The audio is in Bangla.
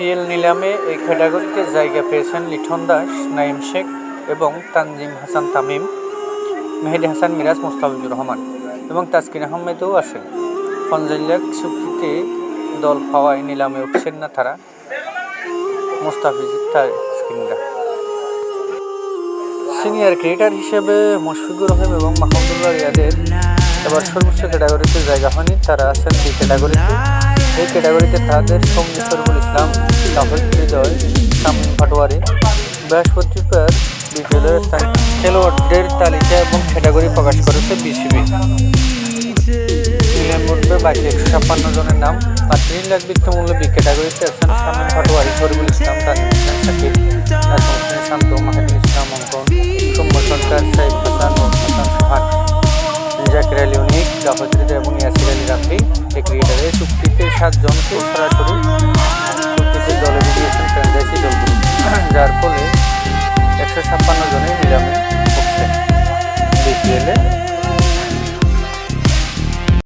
বিপিএল নিলামে এই ক্যাটাগরিতে জায়গা পেয়েছেন লিঠন দাস নাইম শেখ এবং তানজিম হাসান তামিম, মেহেদি হাসান, মিরাজ মোস্তাফিজুর রহমান এবং তাসকিন আহমেদও আছেন। লাখ চুক্তিতে দল পাওয়ায় নিলামে উঠছেন না তারা। মোস্তাফিজ, তাসকিনরা। সিনিয়র ক্রিকেটার হিসেবে মুশফিকুর রহিম এবং মাহমুদুল্লাহ রিয়াদের এবার সর্বোচ্চ ক্যাটাগরিতে জায়গা হয়নি। তারা আছেন এই ক্যাটাগরিতে। এই ক্যাটাগরিতে তাদের সঙ্গী সরবুল ইসলাম তাহিদ হৃদয় শামীম পাটোয়ারি বৃহস্পতিবার বিপিএলের খেলোয়াড়দের তালিকা এবং ক্যাটাগরি প্রকাশ করেছে বিসিবি। মধ্যে বাকি একশো ছাপ্পান্ন জনের নাম আর তিন লাখ বিত্তমূল্য বি ক্যাটাগরিতে আছেন শামীম পাটোয়ারি, শরীফুল ইসলাম তানজিম হাসান শান্ত, মাহাদুল ইসলাম, অঙ্কন সৌম্য সরকার সাইফ ছিলেন গান্ধী এই ক্রিকেটারের চুক্তিতে সাতজনকে সরাসরি চুক্তিতে দলে দিয়েছেন ফ্র্যাঞ্চাইজি দলগুলো। যার ফলে একশো ছাপ্পান্ন জনের নিলামে